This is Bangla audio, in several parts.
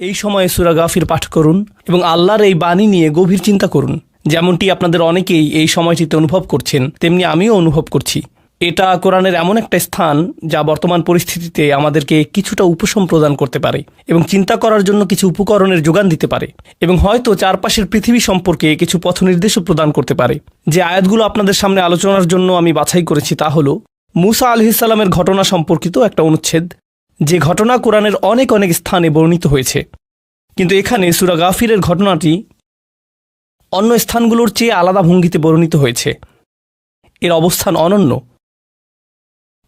এই সময়ে সুরা গাফির পাঠ করুন এবং আল্লাহর এই বাণী নিয়ে গভীর চিন্তা করুন। যেমনটি আপনাদের অনেকেই এই সময়টিতে অনুভব করছেন, তেমনি আমিও অনুভব করছি। এটা কোরআনের এমন একটা স্থান যা বর্তমান পরিস্থিতিতে আমাদেরকে কিছুটা উপশম প্রদান করতে পারে এবং চিন্তা করার জন্য কিছু উপকরণের যোগান দিতে পারে এবং হয়তো চারপাশের পৃথিবী সম্পর্কে কিছু পথ নির্দেশও প্রদান করতে পারে। যে আয়াতগুলো আপনাদের সামনে আলোচনার জন্য আমি বাছাই করেছি তা হলো, মুসা আলহিসাল্লামের ঘটনা সম্পর্কিত একটা অনুচ্ছেদ যে ঘটনা কোরআনের অনেক অনেক স্থানে বর্ণিত হয়েছে। কিন্তু এখানে সুরা গাফিরের ঘটনাটি অন্য স্থানগুলোর চেয়ে আলাদা ভঙ্গিতে বর্ণিত হয়েছে। এর অবস্থান অনন্য।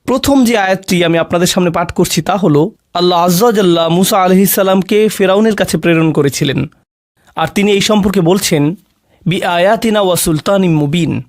প্রথম যে আয়াতটি আমি আপনাদের সামনে পাঠ করছি তা হলো, আল্লাহ আজ্লাহ মুসা আলহিসাল্লামকে ফেরাউনের কাছে প্রেরণ করেছিলেন। আর তিনি এই সম্পর্কে বলছেন, বি আয়াতিনা ওয়া সুলতান মুবিন।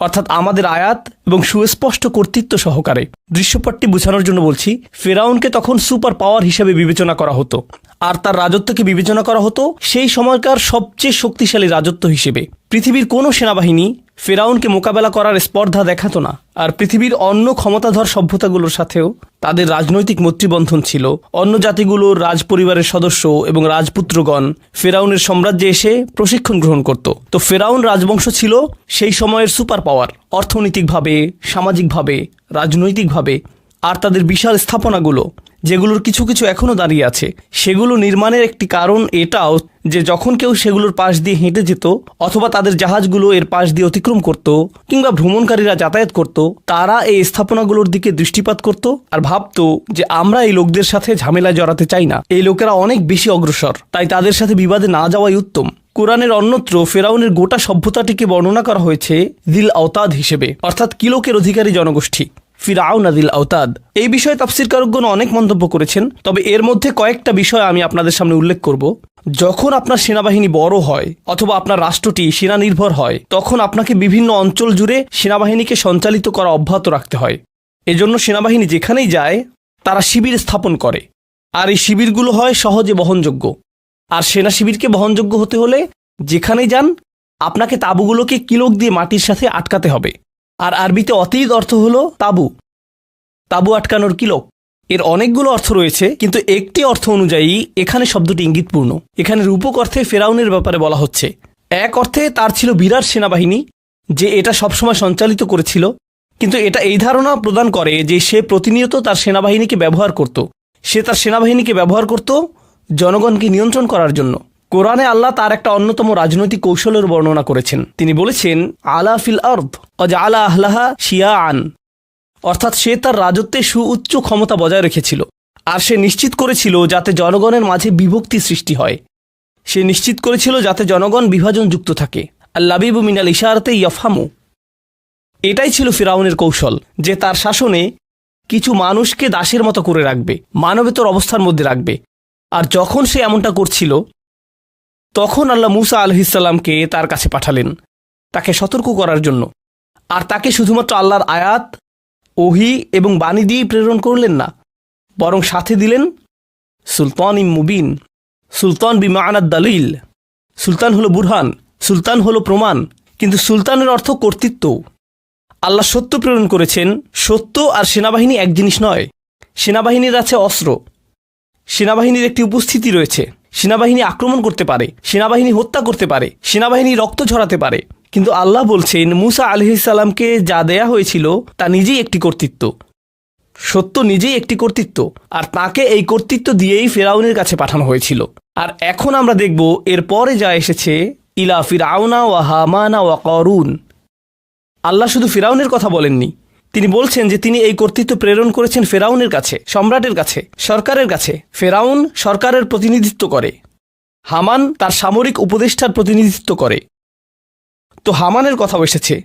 অর্থাৎ আমাদের আয়াত এবং সুস্পষ্ট কর্তৃত্ব সহকারে। দৃশ্যপটটি বোঝানোর জন্য বলছি, ফেরাউনকে তখন সুপার পাওয়ার হিসেবে বিবেচনা করা হতো। আর তার রাজত্বকে বিবেচনা করা হতো সেই সময়কার সবচেয়ে শক্তিশালী রাজত্ব হিসেবে। পৃথিবীর কোনো সেনাবাহিনী ফেরাউনকে মোকাবেলা করার স্পর্ধা দেখাতো না। আর পৃথিবীর অন্য ক্ষমতাধর সভ্যতাগুলোর সাথেও তাদের রাজনৈতিক মৈত্রীবন্ধন ছিল। অন্য জাতিগুলোর রাজপরিবারের সদস্য এবং রাজপুত্রগণ ফেরাউনের সাম্রাজ্যে এসে প্রশিক্ষণ গ্রহণ করত। তো ফেরাউন রাজবংশ ছিল সেই সময়ের সুপার পাওয়ার। অর্থনৈতিকভাবে, সামাজিকভাবে, রাজনৈতিকভাবে, আর তাদের বিশাল স্থাপনাগুলো। যেগুলোর কিছু কিছু এখনও দাঁড়িয়ে আছে, সেগুলো নির্মাণের একটি কারণ এটাও যে যখন কেউ সেগুলোর পাশ দিয়ে হেঁটে যেত অথবা তাদের জাহাজগুলো এর পাশ দিয়ে অতিক্রম করত কিংবা ভ্রমণকারীরা যাতায়াত করত, তারা এই স্থাপনাগুলোর দিকে দৃষ্টিপাত করত আর ভাবতো যে আমরা এই লোকদের সাথে ঝামেলায় জড়াতে চাই না। এই লোকেরা অনেক বেশি অগ্রসর, তাই তাদের সাথে বিবাদে না যাওয়াই উত্তম। কোরআনের অন্যত্র ফেরাউনের গোটা সভ্যতাটিকে বর্ণনা করা হয়েছে দিল আওতাদ হিসেবে, অর্থাৎ কিলোকের অধিকারী জনগোষ্ঠী। আওতাদ। এই বিষয়ে তাফসির কারকগণ অনেক মন্তব্য করেছেন, তবে এর মধ্যে কয়েকটা বিষয় আমি আপনাদের সামনে উল্লেখ করব। যখন আপনার সেনাবাহিনী বড় হয় অথবা আপনার রাষ্ট্রটি সেনা নির্ভর হয়, তখন আপনাকে বিভিন্ন অঞ্চল জুড়ে সেনাবাহিনীকে সঞ্চালিত করা অব্যাহত রাখতে হয়। এজন্য সেনাবাহিনী যেখানেই যায়, তারা শিবির স্থাপন করে। আর এই শিবিরগুলো হয় সহজে বহনযোগ্য। আর সেনা শিবিরকে বহনযোগ্য হতে হলে যেখানেই যান, আপনাকে তাঁবুগুলোকে কিলোক দিয়ে মাটির সাথে আটকাতে হবে। আর আরবিতে অতীত অর্থ হলো তাবু। তাবু আটকানোর কিলোক এর অনেকগুলো অর্থ রয়েছে, কিন্তু একটি অর্থ অনুযায়ী এখানে শব্দটি ইঙ্গিতপূর্ণ। এখানে রূপক অর্থে ফেরাউনের ব্যাপারে বলা হচ্ছে। এক অর্থে তার ছিল বিরাট সেনাবাহিনী, যে এটা সবসময় সঞ্চালিত করেছিল, কিন্তু এটা এই ধারণা প্রদান করে যে সে প্রতিনিয়ত তার সেনাবাহিনীকে ব্যবহার করত। সে তার সেনাবাহিনীকে ব্যবহার করত জনগণকে নিয়ন্ত্রণ করার জন্য। কোরআনে আল্লাহ তার একটা অন্যতম রাজনৈতিক কৌশলের বর্ণনা করেছেন। তিনি বলেছেন, আলা ফিল আর্দ, অজা আলা আহলাহা শিয়া আন অর্থাৎ সে তার রাজত্বে সুউচ্চ ক্ষমতা বজায় রেখেছিল। আর সে নিশ্চিত করেছিল যাতে জনগণের মাঝে বিভক্তি সৃষ্টি হয়। সে নিশ্চিত করেছিল যাতে জনগণ বিভাজন যুক্ত থাকে। আর লাবিবু মিনাল ইশারাতে ইয়ফামু এটাই ছিল ফিরাউনের কৌশল, যে তার শাসনে কিছু মানুষকে দাসের মতো করে রাখবে, মানবেতর অবস্থার মধ্যে রাখবে। আর যখন সে এমনটা করছিল, তখন আল্লাহ মুসা আলহিসাল্লামকে তার কাছে পাঠালেন, তাকে সতর্ক করার জন্য। আর তাকে শুধুমাত্র আল্লাহর আয়াত ওহি এবং বাণী দিয়েই প্রেরণ করলেন না, বরং সাথে দিলেন সুলতান ইম মুবিন। সুলতান বিমানাদ দালিল। সুলতান হলো বুরহান, সুলতান হলো প্রমাণ, কিন্তু সুলতানের অর্থ কর্তৃত্ব। আল্লাহ সত্য প্রেরণ করেছেন, সত্য আর সেনাবাহিনী এক জিনিস নয়, সেনাবাহিনীর আছে অস্ত্র। সেনাবাহিনীর একটি উপস্থিতি রয়েছে, সেনাবাহিনী আক্রমণ করতে পারে, সেনাবাহিনী হত্যা করতে পারে, সেনাবাহিনী রক্ত ঝরাতে পারে। কিন্তু আল্লাহ বলছেন, মুসা আলহিসাল্লামকে যা দেয়া হয়েছিল, তা নিজেই একটি কর্তৃত্ব। সত্য নিজেই একটি কর্তৃত্ব, আর তাকে এই কর্তৃত্ব দিয়েই ফেরাউনের কাছে পাঠানো হয়েছিল। আর এখন আমরা দেখব, এর পরে যা এসেছে, ইলা ফিরাউনা ওয়া হামানা ওয়া করুন। আল্লাহ শুধু ফেরাউনের কথা বলেননি। তিনি বলছেন যে তিনি এই কর্তৃত্ব প্রেরণ করেছেন ফেরাউনের কাছে, সম্রাটের কাছে, সরকারের কাছে। ফেরাউন সরকারের প্রতিনিধিত্ব করে। হামান তার সামরিক উপদেষ্টার প্রতিনিধিত্ব করে। তো হামানের কথাও এসেছে।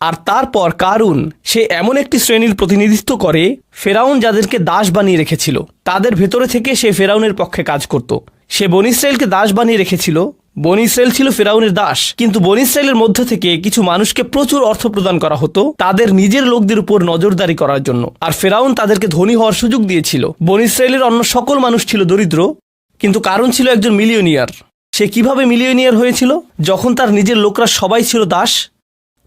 আর তারপর কারুন সে এমন একটি শ্রেণির প্রতিনিধিত্ব করে, ফেরাউন যাদেরকে দাস বানিয়ে রেখেছিল, তাদের ভেতরে থেকে সে ফেরাউনের পক্ষে কাজ করত। সে বন ইসরায়েলকে দাস বানিয়ে রেখেছিল, বন ইসরায়েল ছিল ফেরাউনের দাস, কিন্তু বন ইসরায়েলের মধ্য থেকে কিছু মানুষকে প্রচুর অর্থ প্রদান করা হতো তাদের নিজের লোকদের উপর নজরদারি করার জন্য। আর ফেরাউন তাদেরকে ধনী হওয়ার সুযোগ দিয়েছিল। বন ইসরায়েলের অন্য সকল মানুষ ছিল দরিদ্র, কিন্তু কারণ ছিল একজন মিলিয়নিয়ার। সে কীভাবে মিলিয়নিয়ার হয়েছিল? যখন তার নিজের লোকরা সবাই ছিল দাস,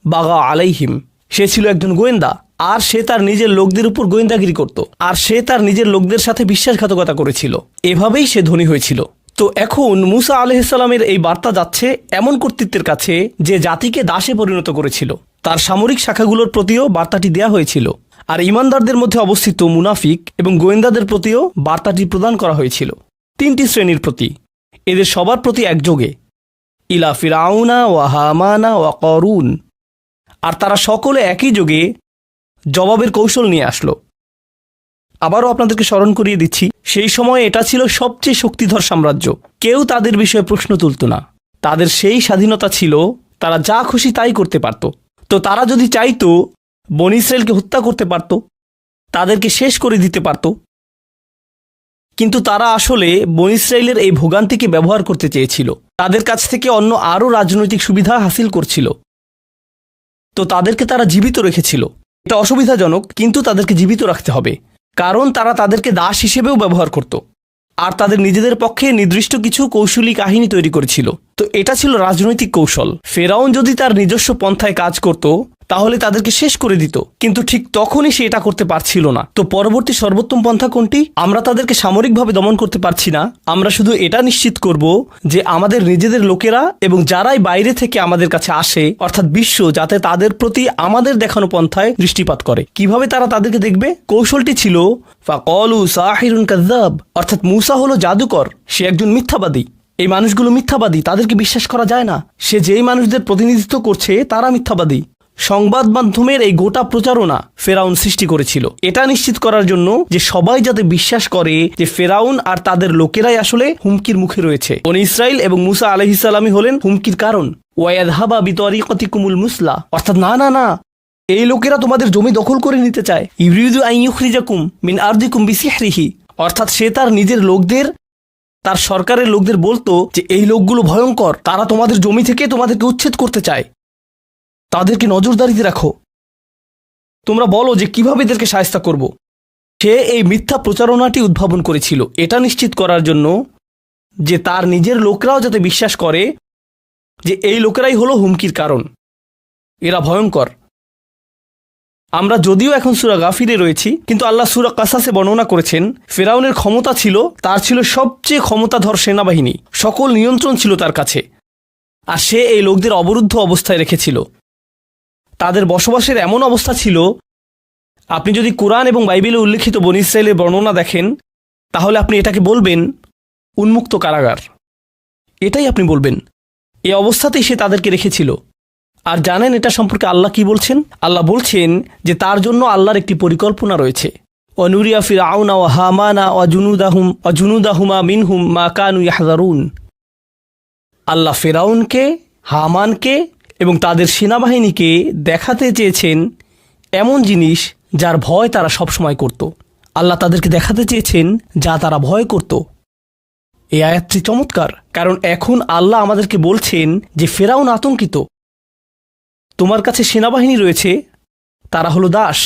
বাগা আলাইহিম। সে ছিল একজন গোয়েন্দা, আর সে তার নিজের লোকদের উপর গোয়েন্দাগিরি করত, আর সে তার নিজের লোকদের সাথে বিশ্বাসঘাতকতা করেছিল। এভাবেই সে ধনী হয়েছিল। তো এখন মুসা আলহিসাল্লামের এই বার্তা যাচ্ছে এমন কর্তৃত্বের কাছে যে জাতিকে দাসে পরিণত করেছিল। তার সামরিক শাখাগুলোর প্রতিও বার্তাটি দেয়া হয়েছিল। আর ইমানদারদের মধ্যে অবস্থিত মুনাফিক এবং গোয়েন্দাদের প্রতিও বার্তাটি প্রদান করা হয়েছিল। তিনটি শ্রেণির প্রতি। এদের সবার প্রতি একযোগে। ইলা ফিরাউনা ওয়া হামানা ওয়া করুন। আর তারা সকলে একই যোগে জবাবের কৌশল নিয়ে আসলো। আবারও আপনাদেরকে স্মরণ করিয়ে দিচ্ছি, সেই সময় এটা ছিল সবচেয়ে শক্তিধর সাম্রাজ্য। কেউ তাদের বিষয়ে প্রশ্ন তুলত না। তাদের সেই স্বাধীনতা ছিল, তারা যা খুশি তাই করতে পারত। তো তারা যদি চাইতো, বন হত্যা করতে পারত, তাদেরকে শেষ করে দিতে পারত কিন্তু তারা আসলে বন ইসরায়েলের এই ভোগান্তিকে ব্যবহার করতে চেয়েছিল। তাদের কাছ থেকে অন্য আরও রাজনৈতিক সুবিধা হাসিল করছিল। তো তাদেরকে তারা জীবিত রেখেছিল। এটা অসুবিধাজনক, কিন্তু তাদেরকে জীবিত রাখতে হবে। কারণ তারা তাদেরকে দাস হিসেবেও ব্যবহার করত। আর তাদের নিজেদের পক্ষে নির্দিষ্ট কিছু কৌশলী কাহিনী তৈরি করেছিল। তো এটা ছিল রাজনৈতিক কৌশল। ফেরাউন যদি তার নিজস্ব পন্থায় কাজ করত তাহলে তাদেরকে শেষ করে দিত। কিন্তু ঠিক তখনই সে এটা করতে পারছিল না। তো পরবর্তী সর্বোত্তম পন্থা কোনটি? আমরা তাদেরকে সামরিকভাবে দমন করতে পারছি না। আমরা শুধু এটা নিশ্চিত করব যে আমাদের নিজেদের লোকেরা এবং যারাই বাইরে থেকে আমাদের কাছে আসে, অর্থাৎ বিশ্ব, যাতে তাদের প্রতি আমাদের দেখানো পন্থায় দৃষ্টিপাত করে। কীভাবে তারা তাদেরকে দেখবে? কৌশলটি ছিল, ফাকলু সাহিরুন কাজ্জাব অর্থাৎ মুসা হলো জাদুকর, সে একজন মিথ্যাবাদী। এই মানুষগুলো মিথ্যাবাদী, তাদেরকে বিশ্বাস করা যায় না। সে যেই মানুষদের প্রতিনিধিত্ব করছে, তারা মিথ্যাবাদী। সংবাদ মাধ্যমের এই গোটা প্রচারণা ফেরাউন সৃষ্টি করেছিল। এটা নিশ্চিত করার জন্য যে সবাই যাতে বিশ্বাস করে যে ফেরাউন আর তাদের লোকেরাই আসলে হুমকির মুখে রয়েছে। বনি ইসরায়েল এবং মুসা আলহিসাল্লামই হলেন হুমকির কারণ। ওয়াদহাবা বিতরিকতি কুমুল মুসলা। অর্থাৎ না না না, এই লোকেরা তোমাদের জমি দখল করে নিতে চায়। ইউরিদু আইয়ুখরিজাকুম মিন আরদিকুম বিসিহরিহি। অর্থাৎ সে তার নিজের লোকদের, তার সরকারের লোকদের বলতো যে এই লোকগুলো ভয়ঙ্কর, তারা তোমাদের জমি থেকে তোমাদেরকে উচ্ছেদ করতে চায়। তাদেরকে নজরদারিতে রাখো। তোমরা বলো যে কীভাবে এদেরকে সায়স্তা করব। সে এই মিথ্যা প্রচারণাটি উদ্ভাবন করেছিল। এটা নিশ্চিত করার জন্য যে তার নিজের লোকরাও যাতে বিশ্বাস করে যে এই লোকেরাই হলো হুমকির কারণ। এরা ভয়ঙ্কর। আমরা যদিও এখন সুরা গাফিরে রয়েছি, কিন্তু আল্লাহ সুরা কাসাসে বর্ণনা করেছেন, ফেরাউনের ক্ষমতা ছিল, তার ছিল সবচেয়ে ক্ষমতাধর সেনাবাহিনী। সকল নিয়ন্ত্রণ ছিল তার কাছে। আর সে এই লোকদের অবরুদ্ধ অবস্থায় রেখেছিল। তাদের বসবাসের এমন অবস্থা ছিল। আপনি যদি কোরআন এবং বাইবেলে উল্লেখিত বন ইসরায়েলের বর্ণনা দেখেন, তাহলে আপনি এটাকে বলবেন উন্মুক্ত কারাগার। এটাই আপনি বলবেন। এই অবস্থাতেই সে তাদেরকে রেখেছিল। আর জানেন এটা সম্পর্কে আল্লাহ কি বলছেন? আল্লাহ বলছেন যে তার জন্য আল্লাহর একটি পরিকল্পনা রয়েছে। অনুরিয়া ফির আউনা ও হামানা ও জুনুদাহুম ও জুনুদাহুমা মিনহুম মা কানু ইয়াহজারুন আল্লাহ ফেরাউনকে হামানকে এবং তাদের সেনাবাহিনীকে দেখাতে চেয়েছেন এমন জিনিস যার ভয় তারা সবসময় করত। আল্লাহ তাদেরকে দেখাতে চেয়েছেন যা তারা ভয় করত। এই আয়াতটি চমৎকার, কারণ এখন আল্লাহ আমাদেরকে বলছেন যে ফেরাউন আতঙ্কিত। তোমার কাছে সেনাবাহিনী রয়েছে, তারা হলো দাস।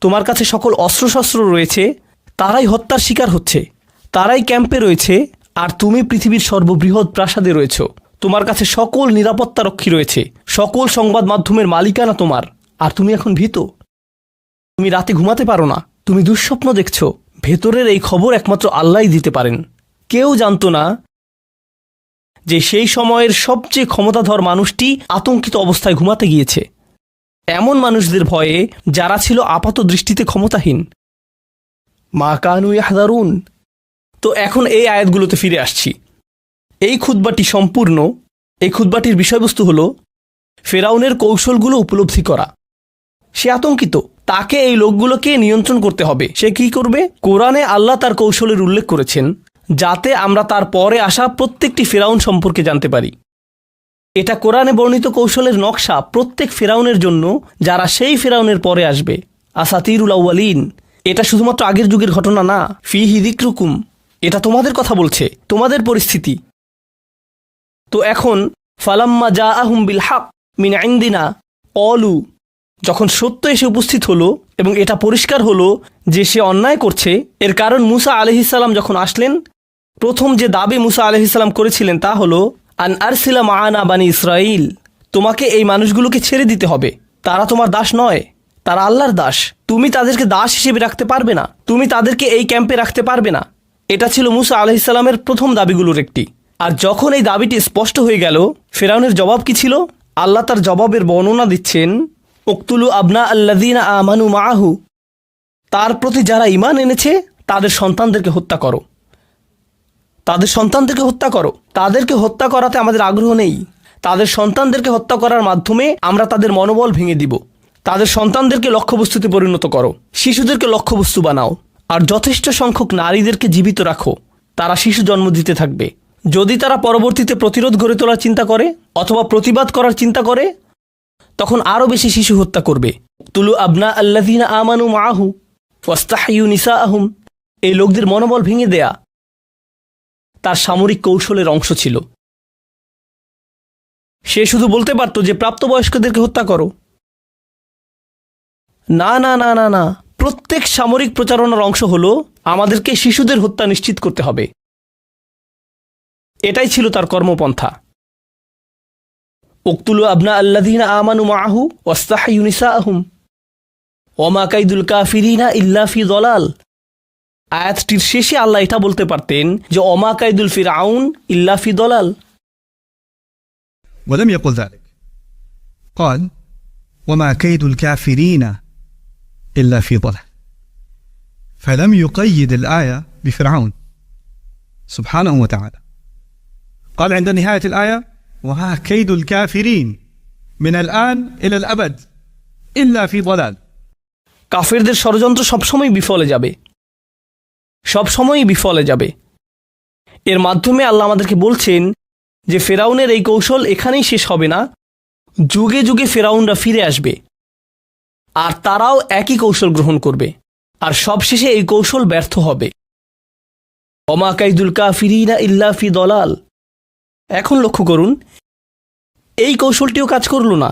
তোমার কাছে সকল অস্ত্রশস্ত্র রয়েছে, তারাই হত্যার শিকার হচ্ছে। তারাই ক্যাম্পে রয়েছে, আর তুমি পৃথিবীর সর্ববৃহৎ প্রাসাদে রয়েছ। তোমার কাছে সকল নিরাপত্তা রক্ষী রয়েছে। সকল সংবাদ মাধ্যমের মালিকানা তোমার। আর তুমি এখন ভীত। তুমি রাতে ঘুমাতে পারো না। তুমি দুঃস্বপ্ন দেখছ। ভেতরের এই খবর একমাত্র আল্লাহই দিতে পারেন। কেউ জানতো না যে সেই সময়ের সবচেয়ে ক্ষমতাধর মানুষটি আতঙ্কিত অবস্থায় ঘুমাতে গিয়েছে। এমন মানুষদের ভয়ে যারা ছিল আপাত দৃষ্টিতে ক্ষমতাহীন। মা কানু ইয়াহদারুন। তো এখন এই আয়াতগুলোতে ফিরে আসছি। এই খুদ্বাটি সম্পূর্ণ, এই খুদ্বাটির বিষয়বস্তু হল ফেরাউনের কৌশলগুলো উপলব্ধি করা। সে আতঙ্কিত, তাকে এই লোকগুলোকে নিয়ন্ত্রণ করতে হবে। সে কি করবে? কোরআনে আল্লাহ তার কৌশলের উল্লেখ করেছেন, যাতে আমরা তার পরে আসা প্রত্যেকটি ফেরাউন সম্পর্কে জানতে পারি। এটা কোরআনে বর্ণিত কৌশলের নকশা প্রত্যেক ফেরাউনের জন্য, যারা সেই ফেরাউনের পরে আসবে। আসাতিরুল আউয়ালিন, এটা শুধুমাত্র আগের যুগের ঘটনা না ফি হিদিকরুকুম এটা তোমাদের কথা বলছে, তোমাদের পরিস্থিতি। তো এখন, ফালাম্মা যা আহুম বিল হাক মিন আইন্দিনা অলু যখন সত্য এসে উপস্থিত হলো এবং এটা পরিষ্কার হলো যে সে অন্যায় করছে, এর কারণ মুসা আলহিসাল্লাম যখন আসলেন, প্রথম যে দাবি মুসা আলহিসাল্লাম করেছিলেন তা হলো, আন আরসিলা মাআনা বানি ইসরাইল তোমাকে এই মানুষগুলোকে ছেড়ে দিতে হবে। তারা তোমার দাস নয়, তারা আল্লাহর দাস। তুমি তাদেরকে দাস হিসেবে রাখতে পারবে না। তুমি তাদেরকে এই ক্যাম্পে রাখতে পারবে না। এটা ছিল মুসা আলহিসাল্লামের প্রথম দাবিগুলোর একটি। আর যখন এই দাবিটি স্পষ্ট হয়ে গেল, ফেরাউনের জবাব কি ছিল? আল্লাহ তার জবাবের বর্ণনা দিচ্ছেন, উক্তুলু আবনা আল্লাদিনা আমানু মাহু তার প্রতি যারা ইমান এনেছে, তাদের সন্তানদেরকে হত্যা করো। তাদের সন্তানদেরকে হত্যা করো। তাদেরকে হত্যা করাতে আমাদের আগ্রহ নেই। তাদের সন্তানদেরকে হত্যা করার মাধ্যমে আমরা তাদের মনোবল ভেঙে দিব। তাদের সন্তানদেরকে লক্ষ্যবস্তুতে পরিণত করো। শিশুদেরকে লক্ষ্যবস্তু বানাও। আর যথেষ্ট সংখ্যক নারীদেরকে জীবিত রাখো। তারা শিশু জন্ম দিতে থাকবে। যদি তারা পরবর্তীতে প্রতিরোধ গড়ে তোলার চিন্তা করে অথবা প্রতিবাদ করার চিন্তা করে, তখন আরও বেশি শিশু হত্যা করবে। তুলু আবনা আল্লাদিনা আমানু মাহু ওয়াস্তাহিউ নিসা আহুম এই লোকদের মনোবল ভেঙে দেয়া তার সামরিক কৌশলের অংশ ছিল। সে শুধু বলতে পারত যে, প্রাপ্তবয়স্কদেরকে হত্যা করো। না না না না না। প্রত্যেক সামরিক প্রচারণার অংশ হল, আমাদেরকে শিশুদের হত্যা নিশ্চিত করতে হবে। এটাই ছিল তার কর্মপন্থা উক্তুলু আবনা আল্লাদিন আমানু মাহু ওয়াস্তাহিউনিসা আহুম ওমা কাইদুল কাফিরিনা ইল্লাফি দলাল আয়াতটির শেষে আল্লাহ এটা বলতে পারতেন যে অমা কাইদুল ফির আউন ইল্লাফি দলাল ولم يقل ذلك قال وما كيد الكافرين إلا في ضلال فلم يقيد الآية بفرعون سبحانه وتعالى قال عند نهاية الآية وها كيد الكافرين من الآن إلى الأبد إلا في ضلال কাফেরদের ষড়যন্ত্র সবসময় বিফলে যাবে সবসময়ই বিফলে যাবে এর মাধ্যমে আল্লাহ আমাদেরকে বলছেন যে ফেরাউনের এই কৌশল এখানেই শেষ হবে না যুগে যুগে ফেরাউনরা ফিরে আসবে আর তারাও একই কৌশল গ্রহণ করবে আর সবশেষে এই কৌশল ব্যর্থ হবে অমা কাইদুল কাফিরিনা ইল্লা ফি দলাল এখন লক্ষ্য করুন, এই কৌশলটিও কাজ করল না।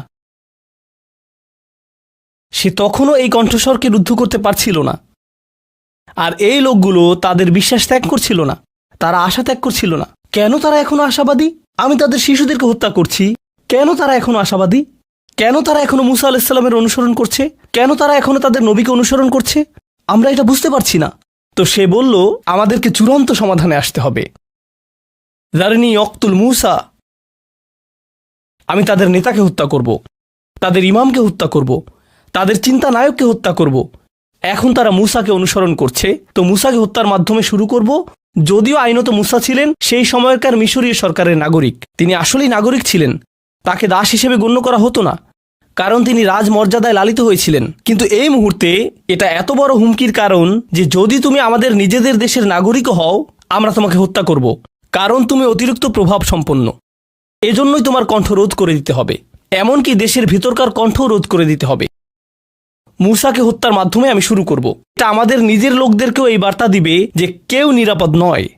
সে তখনও এই কণ্ঠস্বরকে রুদ্ধ করতে পারছিল না। আর এই লোকগুলো তাদের বিশ্বাস ত্যাগ করছিল না, তারা আশা ত্যাগ করছিল না। কেন তারা এখনও আশাবাদী? আমি তাদের শিশুদেরকে হত্যা করছি। কেন তারা এখনও আশাবাদী? কেন তারা এখনও মুসা আলাহিসাল্লামের অনুসরণ করছে? কেন তারা এখনও তাদের নবীকে অনুসরণ করছে? আমরা এটা বুঝতে পারছি না। তো সে বলল, আমাদেরকে চূড়ান্ত সমাধানে আসতে হবে। জারিনি অক্তুল মুসা। আমি তাদের নেতাকে হত্যা করব, তাদের ইমামকে হত্যা করব, তাদের চিন্তা নায়ককে হত্যা করব। এখন তারা মুসাকে অনুসরণ করছে, তো মুসাকে হত্যার মাধ্যমে শুরু করব। যদিও আইনত মুসা ছিলেন সেই সময়কার মিশরীয় সরকারের নাগরিক, তিনি আসলেই নাগরিক ছিলেন। তাকে দাস হিসেবে গণ্য করা হতো না, কারণ তিনি রাজমর্যাদায় লালিত হয়েছিলেন। কিন্তু এই মুহূর্তে এটা এত বড় হুমকির কারণ যে যদি তুমি আমাদের নিজেদের দেশের নাগরিকও হও, আমরা তোমাকে হত্যা করব। কারণ তুমি অতিরিক্ত প্রভাব সম্পন্ন এজন্যই তোমার কণ্ঠ রোধ করে দিতে হবে। এমনকি দেশের ভিতরকার কণ্ঠও রোধ করে দিতে হবে। মূসাকে হত্যার মাধ্যমে আমি শুরু করব। এটা আমাদের নিজের লোকদেরকেও এই বার্তা দিবে যে কেউ নিরাপদ নয়।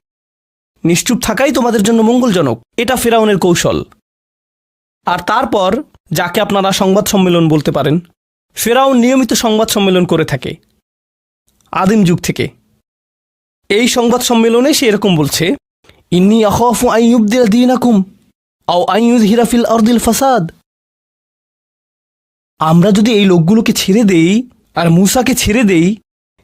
নিশ্চুপ থাকাই তোমাদের জন্য মঙ্গলজনক। এটা ফেরাউনের কৌশল। আর তারপর, যাকে আপনারা সংবাদ সম্মেলন বলতে পারেন, ফেরাউন নিয়মিত সংবাদ সম্মেলন করে থাকে। আদিম যুগ থেকে। এই সংবাদ সম্মেলনে সে এরকম বলছে ইন্নি আখফু আইয়ুবদিল দিনাকুম আও আইয়ুদ হিরাফিল আরদিল ফাসাদ। আমরা যদি এই লোকগুলোকে ছেড়ে দেই আর মূসাকে ছেড়ে দেই,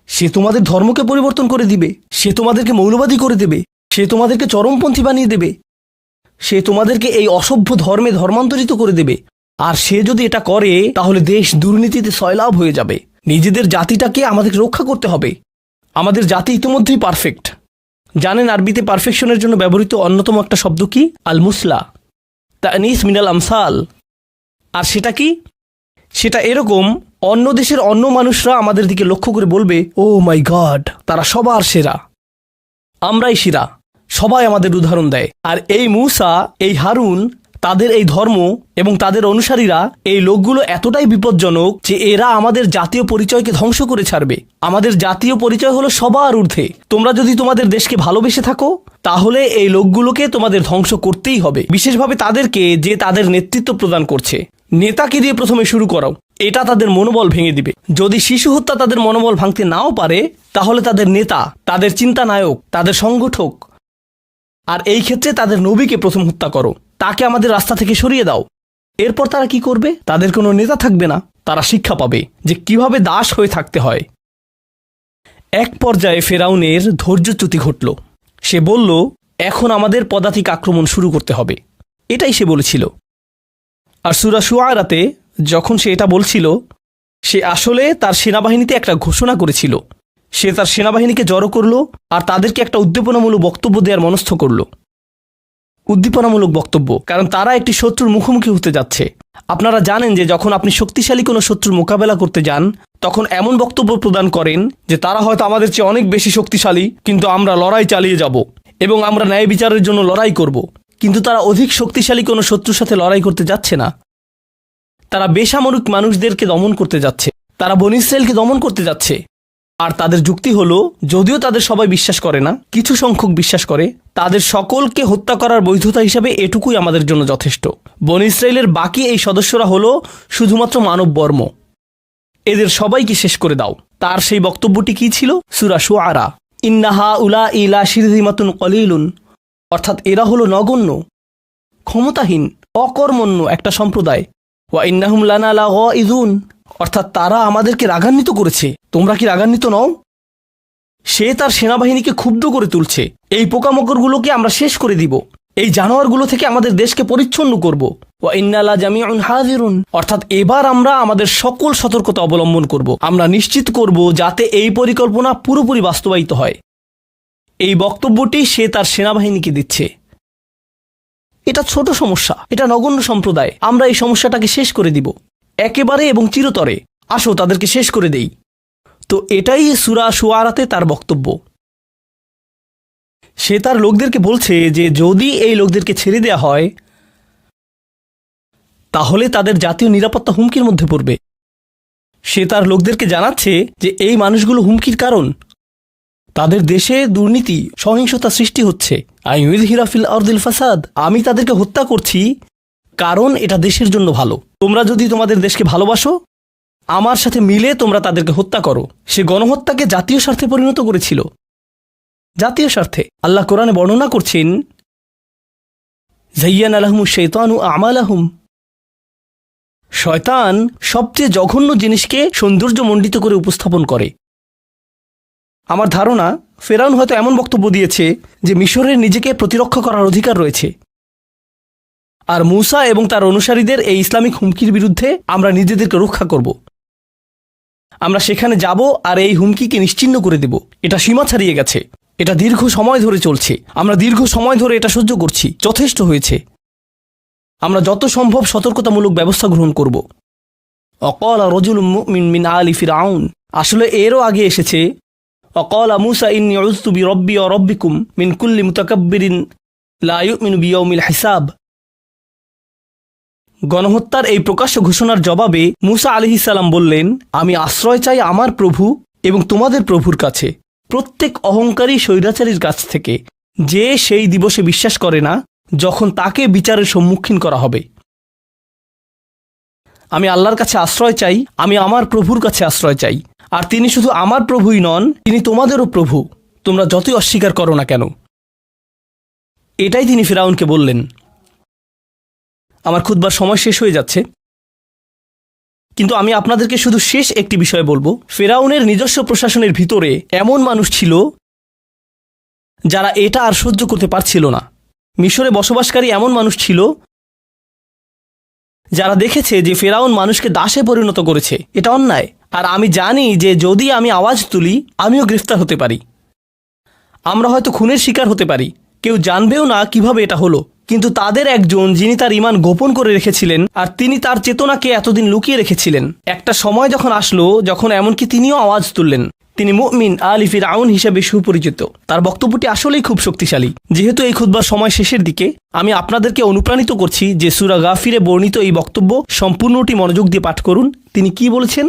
সে তোমাদের ধর্মকে পরিবর্তন করে দিবে, সে তোমাদেরকে মৌলবাদী করে দেবে, সে তোমাদেরকে চরমপন্থী বানিয়ে দেবে, সে তোমাদেরকে এই অসভ্য ধর্মে ধর্মান্তরিত করে দেবে। আর সে যদি এটা করে, তাহলে দেশ দুর্নীতিতে সয়লাভ হয়ে যাবে। নিজেদের জাতিটাকে আমাদের রক্ষা করতে হবে। আমাদের জাতি ইতিমধ্যেই পারফেক্ট জানেন আরবিতে পারফেকশনের জন্য ব্যবহৃত অন্যতম একটা শব্দ কি? আল মুসলা তানিস মিনাল আমসাল। আর সেটা কি? সেটা এরকম, অন্য দেশের অন্য মানুষরা আমাদের দিকে লক্ষ্য করে বলবে, ও মাই গড, তারা সবার সেরা। আমরাই সেরা। সবাই আমাদের উদাহরণ দেয়। আর এই মূসা, এই হারুন তাদের এই ধর্ম এবং তাদের অনুসারীরা এই লোকগুলো এতটাই বিপজ্জনক যে এরা আমাদের জাতীয় পরিচয়কে ধ্বংস করে ছাড়বে। আমাদের জাতীয় পরিচয় হলো সবার ঊর্ধ্বে। তোমরা যদি তোমাদের দেশকে ভালোবেসে থাকো, তাহলে এই লোকগুলোকে তোমাদের ধ্বংস করতেই হবে। বিশেষভাবে তাদেরকে যে তাদের নেতৃত্ব প্রদান করছে। নেতাকে দিয়ে প্রথমে শুরু করাও। এটা তাদের মনোবল ভেঙে দিবে। যদি শিশু হত্যা তাদের মনোবল ভাঙতে নাও পারে, তাহলে তাদের নেতা, তাদের চিন্তা নায়ক তাদের সংগঠক, আর এই ক্ষেত্রে তাদের নবীকে প্রথম হত্যা করো। তাকে আমাদের রাস্তা থেকে সরিয়ে দাও। এরপর তারা কি করবে? তাদের কোনো নেতা থাকবে না। তারা শিক্ষা পাবে যে কীভাবে দাস হয়ে থাকতে হয়। এক পর্যায়ে ফেরাউনের ধৈর্যচ্যুতি ঘটল। সে বলল, এখন আমাদের পদাতিক আক্রমণ শুরু করতে হবে। এটাই সে বলেছিল। আর সুরা সুয়ারাতে যখন সে এটা বলছিল, সে আসলে তার সেনাবাহিনীতে একটা ঘোষণা করেছিল। সে তার সেনাবাহিনীকে জড়ো করল আর তাদেরকে একটা উদ্দীপনামূলক বক্তব্য দেওয়ার মনস্থ করল। উদ্দীপনামূলক বক্তব্য, কারণ তারা একটি শত্রুর মুখোমুখি হতে যাচ্ছে। আপনারা জানেন যে যখন আপনি শক্তিশালী কোনো শত্রুর মোকাবেলা করতে যান, তখন এমন বক্তব্য প্রদান করেন যে তারা হয়তো আমাদের চেয়ে অনেক বেশি শক্তিশালী, কিন্তু আমরা লড়াই চালিয়ে যাব এবং আমরা ন্যায় বিচারের জন্য লড়াই করব। কিন্তু তারা অধিক শক্তিশালী কোনো শত্রুর সাথে লড়াই করতে যাচ্ছে না। তারা বেসামরিক মানুষদেরকে দমন করতে যাচ্ছে। তারা বন দমন করতে যাচ্ছে। আর তাদের যুক্তি হলো, যদিও তাদের সবাই বিশ্বাস করে না, কিছু সংখ্যক বিশ্বাস করে, তাদের সকলকে হত্যা করার বৈধতা হিসাবে এটুকুই আমাদের জন্য যথেষ্ট। বন ইসরায়েলের বাকি এই সদস্যরা হলো শুধুমাত্র মানব বর্ম। এদের সবাইকে শেষ করে দাও। তার সেই বক্তব্যটি কি ছিল? সুরা সুআরা ইন্নাহা উলা ইলা শিরহিমাতুন কলিলুন। অর্থাৎ এরা হলো নগণ্য, ক্ষমতাহীন, অকর্মণ্য একটা সম্প্রদায়। ওয়া ইন্নাহুম লানা লা ইদুন অর্থাৎ তারা আমাদেরকে রাগান্বিত করেছে। তোমরা কি রাগান্বিত নও? সে তার সেনাবাহিনীকে ক্ষুব্ধ করে তুলছে। এই পোকামাকড়গুলোকে আমরা শেষ করে দিব। এই জানোয়ারগুলো থেকে আমাদের দেশকে পরিচ্ছন্ন করব। অর্থাৎ এবার আমরা আমাদের সকল সতর্কতা অবলম্বন করব। আমরা নিশ্চিত করব যাতে এই পরিকল্পনা পুরোপুরি বাস্তবায়িত হয়। এই বক্তব্যটি সে তার সেনাবাহিনীকে দিচ্ছে। এটা ছোট সমস্যা। এটা নগণ্য সম্প্রদায়। আমরা এই সমস্যাটাকে শেষ করে দিব। একেবারে এবং চিরতরে। আসো, তাদেরকে শেষ করে দেই। তো এটাই সুরা সুয়ারাতে তার বক্তব্য। সে তার লোকদেরকে বলছে যে, যদি এই লোকদেরকে ছেড়ে দেয়া হয়, তাহলে তাদের জাতীয় নিরাপত্তা হুমকির মধ্যে পড়বে। সে তার লোকদেরকে জানাচ্ছে যে, এই মানুষগুলো হুমকির কারণ। তাদের দেশে দুর্নীতি, সহিংসতা সৃষ্টি হচ্ছে। আইনুদ হিরাফিল আর্দিল ফাসাদ, আমি তাদেরকে হত্যা করছি কারণ এটা দেশের জন্য ভালো। তোমরা যদি তোমাদের দেশকে ভালোবাসো, আমার সাথে মিলে তোমরা তাদেরকে হত্যা করো। সে গণহত্যাকে জাতীয় স্বার্থে পরিণত করেছিল। জাতীয় স্বার্থে। আল্লাহ কোরআনে বর্ণনা করছেন, জাইয়ান আলহমু শৈতানু আমাল আহম শয়তান সবচেয়ে জঘন্য জিনিসকে সৌন্দর্যমণ্ডিত করে উপস্থাপন করে। আমার ধারণা, ফেরাউন হয়তো এমন বক্তব্য দিয়েছে যে মিশরের নিজেকে প্রতিরক্ষা করার অধিকার রয়েছে। আর মুসা এবং তার অনুসারীদের এই ইসলামিক হুমকির বিরুদ্ধে আমরা নিজেদেরকে রক্ষা করব। আমরা সেখানে যাব আর এই হুমকিকে নিশ্চিন্ন করে দেব। এটা সীমা ছাড়িয়ে গেছে। এটা দীর্ঘ সময় ধরে চলছে। আমরা দীর্ঘ সময় ধরে এটা সহ্য করছি। যথেষ্ট হয়েছে। আমরা যত সম্ভব সতর্কতামূলক ব্যবস্থা গ্রহণ করব। অকল রজুল মিন মিন আলি ফিরাউন। আসলে এরও আগে এসেছে, অকল মুসা ইন্নি রব্বি ও রব্বিকুম মিন কুল্লি মুতাকাব্বিরিন লা ইউমিনু বিয়াউমিল হিসাব। গণহত্যার এই প্রকাশ্য ঘোষণার জবাবে মুসা আলিহিসাল্লাম বললেন, আমি আশ্রয় চাই আমার প্রভু এবং তোমাদের প্রভুর কাছে। প্রত্যেক অহংকারী স্বৈরাচারীর কাছ থেকে। যে সেই দিবসে বিশ্বাস করে না, যখন তাকে বিচারের সম্মুখীন করা হবে। আমি আল্লাহর কাছে আশ্রয় চাই, আমি আমার প্রভুর কাছে আশ্রয় চাই। আর তিনি শুধু আমার প্রভুই নন, তিনি তোমাদেরও প্রভু। তোমরা যতই অস্বীকার করো না কেন। এটাই তিনি ফেরাউনকে বললেন। আমার খুদবার সময় শেষ হয়ে যাচ্ছে। কিন্তু আমি আপনাদেরকে শুধু শেষ একটি বিষয় বলব। ফেরাউনের নিজস্ব প্রশাসনের ভিতরে এমন মানুষ ছিল যারা এটা আর সহ্য করতে পারছিল না। মিশরে বসবাসকারী এমন মানুষ ছিল যারা দেখেছে যে ফেরাউন মানুষকে দাসে পরিণত করেছে। এটা অন্যায়। আর আমি জানি যে যদি আমি আওয়াজ তুলি, আমিও গ্রেফতার হতে পারি। আমরা হয়তো খুনের শিকার হতে পারি। কেউ জানবেও না কীভাবে এটা হলো। কিন্তু তাদের একজন যিনি তার ইমান গোপন করে রেখেছিলেন, আর তিনি তার চেতনাকে এতদিন লুকিয়ে রেখেছিলেন। একটা সময় যখন আসলো, যখন এমনকি তিনিও আওয়াজ তুললেন। তিনি মুমিন আলি ফিরাউন হিসেবে সুপরিচিত। তার বক্তব্যটি আসলেই খুব শক্তিশালী। যেহেতু এই খুদবার সময় শেষের দিকে, আমি আপনাদেরকে অনুপ্রাণিত করছি যে সুরা গাফিরে বর্ণিত এই বক্তব্য সম্পূর্ণটি মনোযোগ দিয়ে পাঠ করুন। তিনি কি বলেছেন?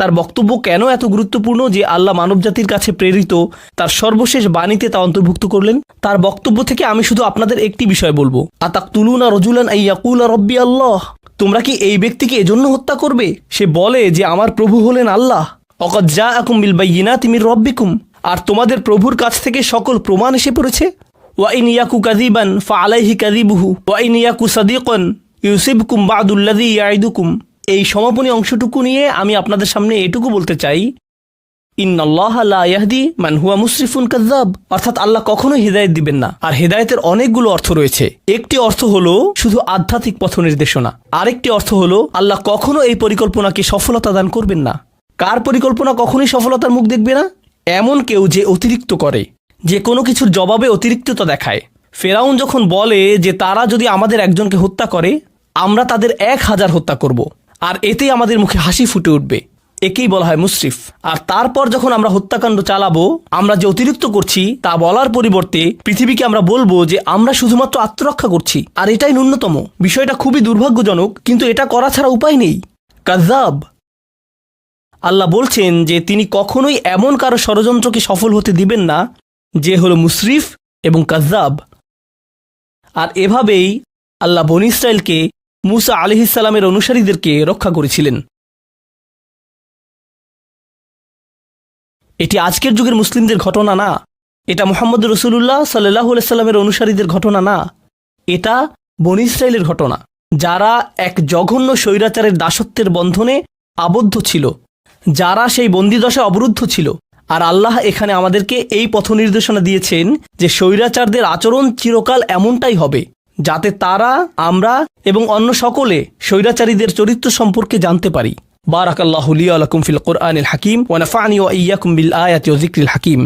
তার বক্তব্য কেন এত গুরুত্বপূর্ণ যে আল্লাহ মানবজাতির কাছে প্রেরিত? তার সর্বশেষ বাণীতে তা অন্তর্ভুক্ত করলেন। তার বক্তব্য থেকে আমি শুধু আপনাদের একটি বিষয় বলব। আতাক তুলুনা রজুলান ইয়াকুলা রব্বি আল্লাহ। তোমরা কি এই ব্যক্তিকে এজন্য হত্যা করবে? সে বলে যে, আমার প্রভু হলেন আল্লাহ। অকদ যা আকুম বিল বাইয়িনা তিমির রব্বিকুম। আর তোমাদের প্রভুর কাছ থেকে সকল প্রমাণ এসে পড়েছে? ওয়াইন ইয়াকু কাদিবান ফা আলাইহি কাদিবুহু ওয়াইন ইয়াকু সাদিকন ইউসিবকুম বাদুল্লাদি ইয়াইদুকুম এই সমাপনী অংশটুকু নিয়ে আমি আপনাদের সামনে এটুকু বলতে চাই। ইন্নাল্লাহ লা ইয়াহদি মান হুয়া মুসরিফুন কাজ্জাব অর্থাৎ আল্লাহ কখনোই হেদায়েত দিবেন না। আর হেদায়েতের অনেকগুলো অর্থ রয়েছে। একটি অর্থ হলো শুধু আধ্যাত্মিক পথ নির্দেশনা। আরেকটি অর্থ হলো আল্লাহ কখনো এই পরিকল্পনাকে সফলতা দান করবেন না। কার পরিকল্পনা কখনোই সফলতার মুখ দেখবে না? এমন কেউ যে অতিরিক্ত করে। যে কোনো কিছুর জবাবে অতিরিক্ততা দেখায়। ফেরাউন যখন বলে যে তারা যদি আমাদের একজনকে হত্যা করে, আমরা তাদের এক হাজার হত্যা করব। আর এতেই আমাদের মুখে হাসি ফুটে উঠবে। একেই বলা হয় মুশরিফ। আর তারপর যখন আমরা হত্যাকাণ্ড চালাবো, আমরা যে অতিরিক্ত করছি, তা বলার পরিবর্তে পৃথিবীকে আমরা বলব যে আমরা শুধুমাত্র আত্মরক্ষা করছি। আর এটাই ন্যূনতম। বিষয়টা খুবই দুর্ভাগ্যজনক, কিন্তু এটা করা ছাড়া উপায় নেই। কাজাব আল্লাহ বলছেন যে তিনি কখনোই এমন কারও ষড়যন্ত্রকে সফল হতে দিবেন না, যে হলো মুশরিফ এবং কাজাব আর এভাবেই আল্লাহ বনি মুসা আলিহিসাল্লামের অনুসারীদেরকে রক্ষা করেছিলেন। এটি আজকের যুগের মুসলিমদের ঘটনা না। এটা মোহাম্মদ রসুল্লাহ সাল্লাহ অনুসারীদের ঘটনা না। এটা বন ইসরায়েলের ঘটনা, যারা এক জঘন্য স্বৈরাচারের দাসত্বের বন্ধনে আবদ্ধ ছিল, যারা সেই বন্দিদশায় অবরুদ্ধ ছিল। আর আল্লাহ এখানে আমাদেরকে এই পথ নির্দেশনা দিয়েছেন যে স্বৈরাচারদের আচরণ চিরকাল এমনটাই হবে। যাতে তারা, আমরা এবং অন্য সকলে স্বৈরাচারীদের চরিত্র সম্পর্কে জানতে পারি। বারাকাল্লাহ লিয়া কুমফিল ফিল কোরআনিল হাকিম ওয়ানাফানি ওয়া ইয়াকুম বিল আয়াতি ও যিকরিল হাকিম।